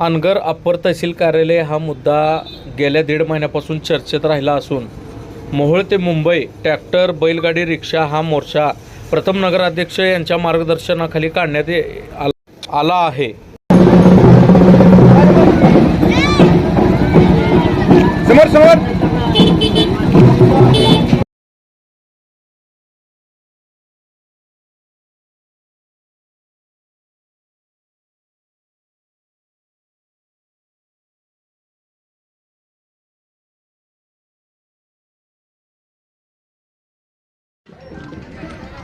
Anagar upper तहसील कार्यालय हा मुद्दा गेल्या दीड महिन्यापासून चर्चेत राहिला असून मोहोळ ते मुंबई ट्रॅक्टर बैलगाडी रिक्षा हा मोर्चा प्रथम नगराध्यक्ष यांच्या मार्गदर्शनाखाली काढण्यात आला आहे.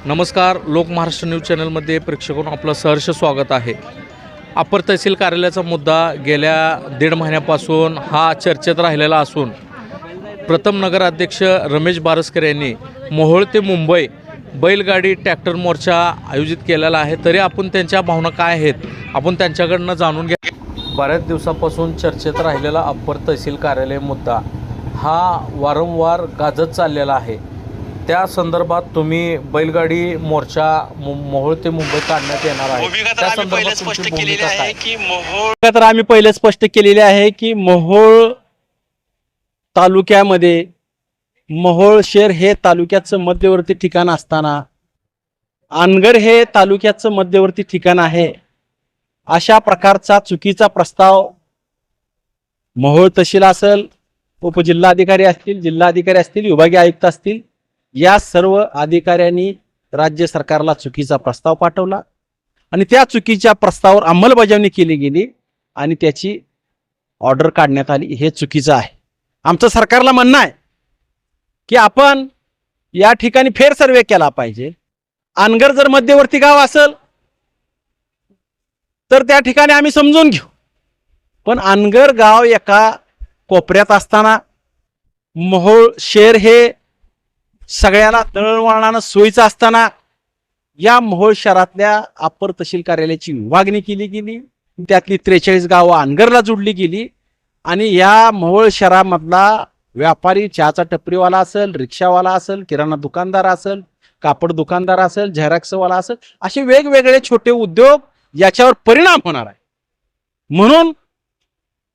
नमस्कार लोक महाराष्ट्र न्यूज चॅनलमध्ये प्रेक्षकांना आपलं सहर्ष स्वागत आहे. अप्पर तहसील कार्यालयाचा मुद्दा गेल्या दीड महिन्यापासून हा चर्चेत राहिलेला असून प्रथम नगराध्यक्ष रमेश बारसकर यांनी मोहोळ ते मुंबई बैलगाडी ट्रॅक्टर मोर्चा आयोजित केलेला आहे. तरी आपण त्यांच्या भावना काय आहेत? आपण त्यांच्याकडनं जाणून घ्या. बऱ्याच दिवसापासून चर्चेत राहिलेला अप्पर तहसील कार्यालय मुद्दा हा वारंवार गाजत चाललेला आहे. त्या संदर्भात तुम्ही बैलगाडी मोर्चा मोहोळ ते मुंबई काढण्यात येणार आहे भूमिका तर त्या आम्ही पहिले संदर्भात स्पष्ट तुमची केलेली भूमिका आहे काय? की मोहोळ तर आम्ही पहिले स्पष्ट केलेले आहे की मोहोळ तालुक्यामध्ये मोहोळ शहर हे तालुक्याचं मध्यवर्ती ठिकाण असताना अनगर हे तालुक्याचं मध्यवर्ती ठिकाण आहे अशा प्रकारचा चुकीचा प्रस्ताव मोहोळ तहसील असेल उपजिल्हाधिकारी असतील जिल्हाधिकारी असतील विभागीय आयुक्त असतील या सर्व अधिकाऱ्यांनी राज्य सरकारला चुकीचा प्रस्ताव पाठवला आणि त्या चुकीच्या प्रस्तावावर अंमलबजावणी केली गेली आणि त्याची ऑर्डर काढण्यात आली. हे चुकीचं आहे. आमचं सरकारला म्हणणं आहे की आपण या ठिकाणी फेर सर्वे केला पाहिजे. अनगर जर मध्यवर्ती गाव असेल तर त्या ठिकाणी आम्ही समजून घेऊ. पण अनगर गाव एका कोपऱ्यात असताना मोहोळ शेर हे सगळ्याला दळणवळणानं सोयीचं असताना या मोहोळ शहरातल्या अप्पर तहसील कार्यालयाची विभागणी केली गेली. त्यातली त्रेचाळीस गावं अनगरला जोडली गेली. आणि या मोहोळ शहरामधला व्यापारी चहाचा टपरीवाला असेल रिक्षावाला असेल किराणा दुकानदार असेल कापड दुकानदार असेल झेरॉक्सवाला असेल असे वेगवेगळे छोटे उद्योग याच्यावर परिणाम होणार आहे. म्हणून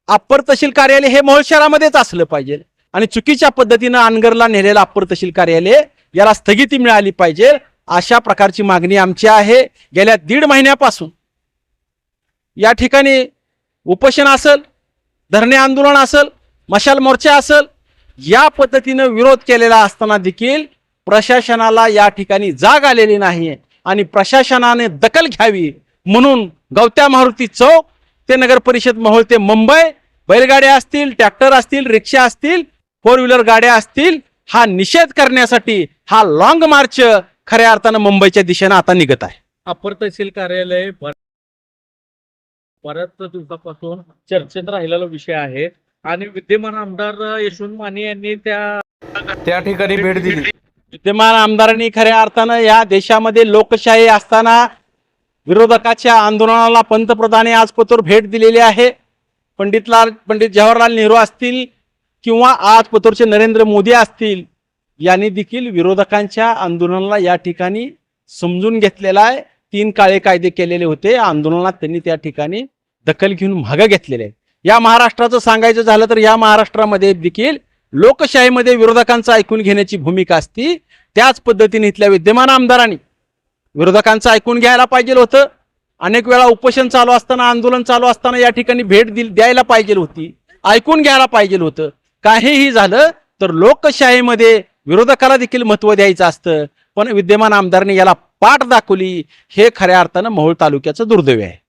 अप्पर तहसील कार्यालय हे मोहोळ शहरामध्येच असलं पाहिजे. आणि चुकीच्या पद्धतीनं अनगरला नेलेलं अप्पर तहसील कार्यालय याला स्थगिती मिळाली पाहिजे अशा प्रकारची मागणी आमची आहे. गेल्या दीड महिन्यापासून या ठिकाणी उपोषण असेल धरणे आंदोलन असेल मशाल मोर्चा असेल या पद्धतीनं विरोध केलेला असताना देखील प्रशासनाला या ठिकाणी जाग आलेली नाही आणि प्रशासनाने दखल घ्यावी म्हणून गवत्या मारुती चौक ते नगर परिषद महोल ते मुंबई बैलगाड्या असतील ट्रॅक्टर असतील रिक्षा असतील फोर व्हीलर गाड्या असतील हा निषेध करण्यासाठी हा लॉंग मार्च खऱ्या अर्थानं मुंबईच्या दिशेनं आता निघत आहे. अप्पर तहसील कार्यालय बऱ्याच दिवसापासून चर्चेत राहिलेला विषय आहे. आणि विद्यमान आमदार यशवंत माने यांनी त्या त्या ठिकाणी भेट दिली. विद्यमान आमदारांनी खऱ्या अर्थानं या देशामध्ये लोकशाही असताना विरोधकाच्या आंदोलनाला पंतप्रधाने आज पतोर भेट दिलेली आहे. पंडितलाल पंडित जवाहरलाल नेहरू असतील किंवा आज पतोरचे नरेंद्र मोदी असतील यांनी देखील विरोधकांच्या आंदोलनाला या ठिकाणी समजून घेतलेला आहे. तीन काळे कायदे केलेले होते. आंदोलनात त्यांनी त्या ठिकाणी दखल घेऊन मागं घेतलेले आहे या महाराष्ट्राचं सांगायचं झालं तर या महाराष्ट्रामध्ये देखील लोकशाहीमध्ये विरोधकांचं ऐकून घेण्याची भूमिका असती. त्याच पद्धतीने इथल्या विद्यमान आमदारांनी विरोधकांचं ऐकून घ्यायला पाहिजे होतं. अनेक वेळा उपोषण चालू असताना आंदोलन चालू असताना या ठिकाणी भेट दिल द्यायला पाहिजे होती. ऐकून घ्यायला पाहिजे होतं. काहीही झालं तर लोकशाहीमध्ये विरोधकाला देखील महत्त्व द्यायचं असतं. पण विद्यमान आमदारांनी याला पाठ दाखवली हे खऱ्या अर्थानं मोहोळ तालुक्याचं दुर्दैव आहे.